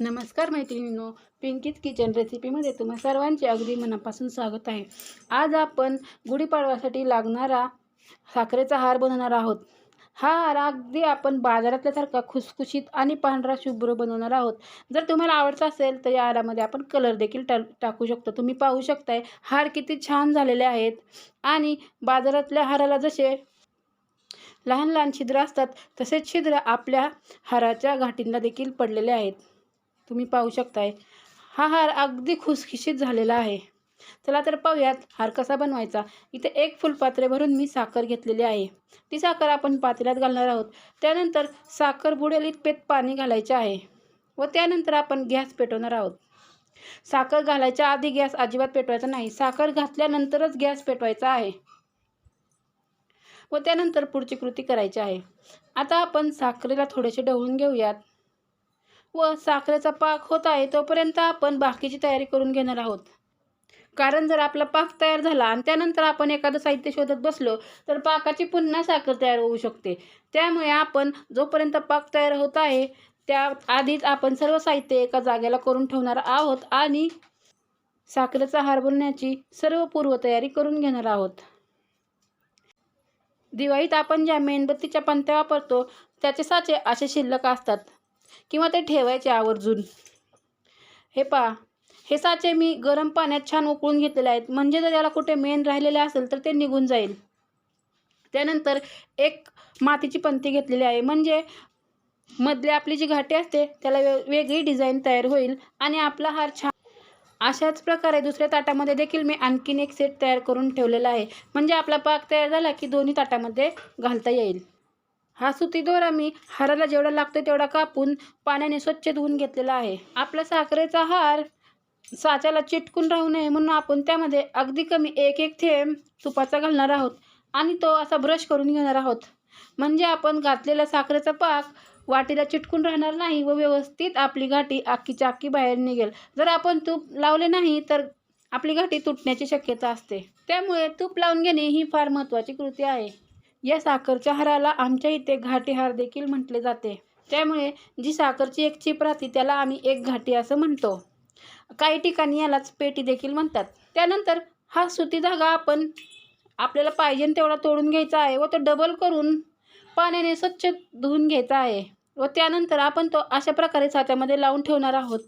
नमस्कार मैत्रिणींनो पिंकीत किचन रेसिपीमध्ये तुम्हा सर्वांचे अगदी मनापासून स्वागत आहे. आज आपण गुढीपाडव्यासाठी लागणारा साखरेचा हार बनवणार आहोत. हा हार अगदी आपण बाजारातल्यासारखा खुसखुशीत आणि पांढरा शुभ्र बनवणार आहोत. जर तुम्हाला आवडता असेल तर या हारामध्ये आपण कलर देखील टा टाकू शकतो. तुम्ही पाहू शकताय हार किती छान झालेले आहेत. आणि बाजारातल्या हाराला जसे लहान लहान छिद्र असतात तसेच छिद्र आपल्या हाराच्या घाटींना देखील पडलेले आहेत. तुम्ही पाहू शकताय. हा हार अगदी खुसखुशीत झालेला आहे. चला तर पाहूयात हार कसा बनवायचा. इथे एक फुलपात्रे भरून मी साखर घेतलेली आहे. ती साखर आपण पातेल्यात घालणार आहोत. त्यानंतर साखर बुडेल इतपेत पाणी घालायचे आहे व त्यानंतर आपण गॅस पेटवणार आहोत. साखर घालायच्या आधी गॅस अजिबात पेटवायचा नाही. साखर घातल्यानंतरच गॅस पेटवायचा आहे व त्यानंतर पुढची कृती करायची आहे. आता आपण साखरेला थोडेसे ढवळून घेऊयात. व साखरेचा पाक होत आहे तोपर्यंत आपण बाकीची तयारी करून घेणार आहोत. कारण जर आपला पाक तयार झाला आणि त्यानंतर आपण एखादं साहित्य शोधत बसलो तर पाकाची पुन्हा साखर तयार होऊ शकते. त्यामुळे आपण जोपर्यंत पाक तयार होत आहे त्या आधीच आपण सर्व साहित्य एका जागेला करून ठेवणार आहोत आणि साखरेचा हार बनण्याची सर्व पूर्वतयारी करून घेणार आहोत. दिवाळीत आपण ज्या मेणबत्तीच्या पंत्या वापरतो त्याचे साचे असे शिल्लक असतात. किंवा ते ठेवायचे आवर्जून. हे पहा हे साचे मी गरम पाण्यात छान उकळून घेतलेले आहेत. म्हणजे जर त्याला कुठे मेन राहिलेले असेल तर ते निघून जाईल. त्यानंतर एक मातीची पंती घेतलेली आहे. म्हणजे मधली आपली जी घाटी असते त्याला वे वेगळी डिझाईन तयार होईल आणि आपला हार छान अशाच प्रकारे दुसऱ्या ताटामध्ये देखील मी आणखीन एक सेट तयार करून ठेवलेला आहे. म्हणजे आपला पाक तयार झाला की दोन्ही ताटामध्ये घालता येईल. हा सुती दोरा मी हाराला जेवढा लागतो तेवढा कापून पाण्याने स्वच्छ धुवून घेतलेला आहे. आपला साखरेचा हार साच्याला चिटकून राहू नये म्हणून आपण त्यामध्ये अगदी कमी एक एक थेंब तुपाचा घालणार आहोत आणि तो असा ब्रश करून घेणार आहोत. म्हणजे आपण घातलेला साखरेचा पाक वाटीला चिटकून राहणार नाही व व्यवस्थित आपली घाटी आखीच्या अख्खी बाहेर निघेल. जर आपण तूप लावले नाही तर आपली घाटी तुटण्याची शक्यता असते. त्यामुळे तूप लावून घेणे ही फार महत्त्वाची कृती आहे. या साखरच्या हाराला आमच्या इथे घाटी हार देखील म्हटले जाते. त्यामुळे जी साखरची एक चीप राहते त्याला आम्ही एक घाटी असं म्हणतो. काही ठिकाणी यालाच पेटी देखील म्हणतात. त्यानंतर हा सुती धागा आपण आपल्याला पाहिजे तेवढा तोडून घ्यायचा आहे व तो डबल करून पाण्याने स्वच्छ धुवून घ्यायचा आहे. व त्यानंतर आपण तो अशा प्रकारे साच्यामध्ये लावून ठेवणार आहोत.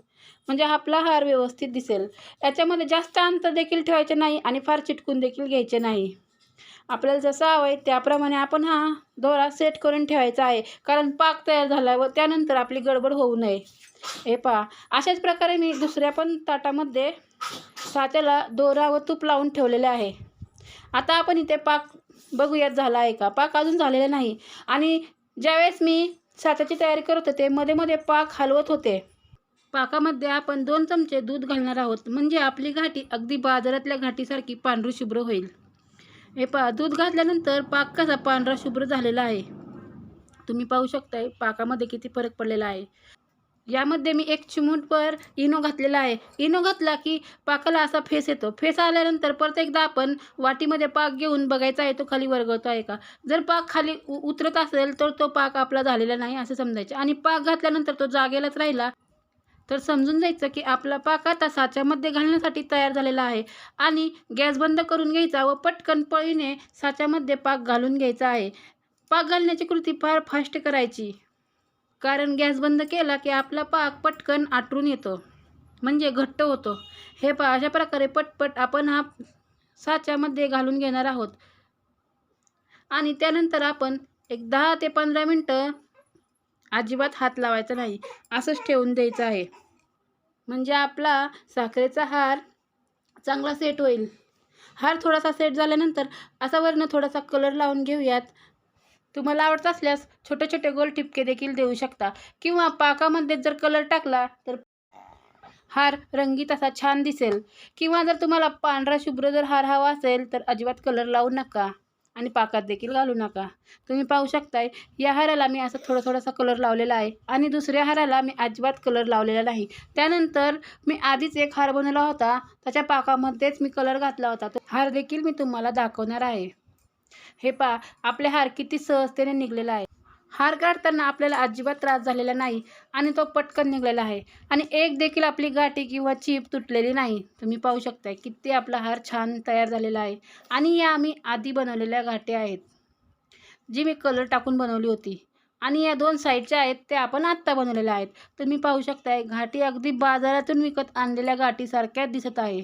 म्हणजे आपला हार व्यवस्थित दिसेल. याच्यामध्ये जास्त अंतर देखील ठेवायचे नाही आणि फार चिटकून देखील घ्यायचे नाही. आपल्याला जसं हवं आहे त्याप्रमाणे आपण हा दोरा सेट करून ठेवायचा आहे. कारण पाक तयार झाला व त्यानंतर आपली गडबड होऊ नये. हे पहा. अशाच प्रकारे मी दुसऱ्या पण ताटामध्ये सात्याला दोरा व तूप लावून ठेवलेले आहे. आता आपण इथे पाक बघूयात झाला आहे का? पाक अजून झालेला नाही. आणि ज्यावेळेस मी साच्याची तयारी करत होते मध्ये मध्ये पाक हलवत होते. पाकामध्ये आपण दोन चमचे दूध घालणार आहोत. म्हणजे आपली घाटी अगदी बाजारातल्या घाटीसारखी पांढरी शुभ्र होईल. हे पा दूध घातल्यानंतर पाक कसा पांढरा शुभ्र झालेला आहे. तुम्ही पाहू शकताय पाकामध्ये किती फरक पडलेला आहे. यामध्ये मी एक चिमूटभर इनो घातलेला आहे. इनो घातला की पाकाला असा फेस येतो. फेस आल्यानंतर परत एकदा आपण वाटीमध्ये पाक घेऊन बघायचा आहे तो खाली वरगळतो आहे का? जर पाक खाली उ उतरत असेल तर तो पाक आपला झालेला नाही असं समजायचे. आणि पाक घातल्यानंतर तो जागेलाच राहिला तर समजून जायचं की आपला पाक आता साच्यामध्ये घालण्यासाठी तयार झालेला आहे आणि गॅस बंद करून घ्यायचा व पटकन पळीने साच्यामध्ये पाक घालून घ्यायचा आहे. पाक घालण्याची कृती फार फास्ट करायची कारण गॅस बंद केला की आपला पाक पटकन आटरून येतो म्हणजे घट्ट होतो. हे पा अशा प्रकारे पटपट आपण हा साच्यामध्ये घालून घेणार आहोत. आणि त्यानंतर आपण एक दहा ते पंधरा मिनटं अजिबात हात लावायचा नाही. असंच ठेवून द्यायचं आहे. म्हणजे आपला साखरेचा हार चांगला सेट होईल. हार थोडासा सेट झाल्यानंतर असा वरनं थोडासा कलर लावून घेऊयात. तुम्हाला आवडत असल्यास छोटे छोटे गोल ठिपके देखील देऊ शकता. किंवा पाकामध्ये जर कलर टाकला तर हार रंगीत असा छान दिसेल. किंवा जर तुम्हाला पांढरा शुभ्र जर हार हवा असेल तर अजिबात कलर लावू नका. आणि पाकात देखील घालू नका. तुम्ही पाहू शकताय या हाराला मी असं थोडा थोडासा कलर लावलेला आहे आणि दुसऱ्या हाराला मी अजिबात कलर लावलेला नाही. त्यानंतर मी आधीच एक हार बनवला होता त्याच्या पाकामध्येच मी कलर घातला होता. तो हार देखील मी तुम्हाला दाखवणार आहे. हे पा आपले हार किती सहजतेने निघलेला आहे. हार काढताना आपल्याला अजिबात त्रास झालेला नाही आणि तो पटकन निघालेला आहे. आणि एक देखील आपली गाठी किंवा चीप तुटलेली नाही. तुम्ही पाहू शकताय किती आपला हार छान तयार झालेला आहे. आणि या आम्ही आधी बनवलेल्या गाठी आहेत जी मी कलर टाकून बनवली होती. आणि या दोन साईडच्या आहेत त्या आपण आत्ता बनवलेल्या आहेत. तुम्ही पाहू शकताय घाटी अगदी बाजारातून विकत आणलेल्या गाठीसारख्या दिसत आहे.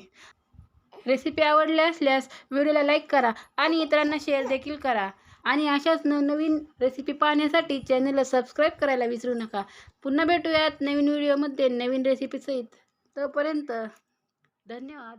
रेसिपी आवडली असल्यास व्हिडिओला लाईक करा आणि इतरांना शेअर देखील करा. आणि अशाच नवनवीन रेसिपी पाहण्यासाठी चॅनलला सबस्क्राईब करायला विसरू नका. पुन्हा भेटूयात नवीन व्हिडिओमध्ये नवीन रेसिपीसहित तोपर्यंत धन्यवाद.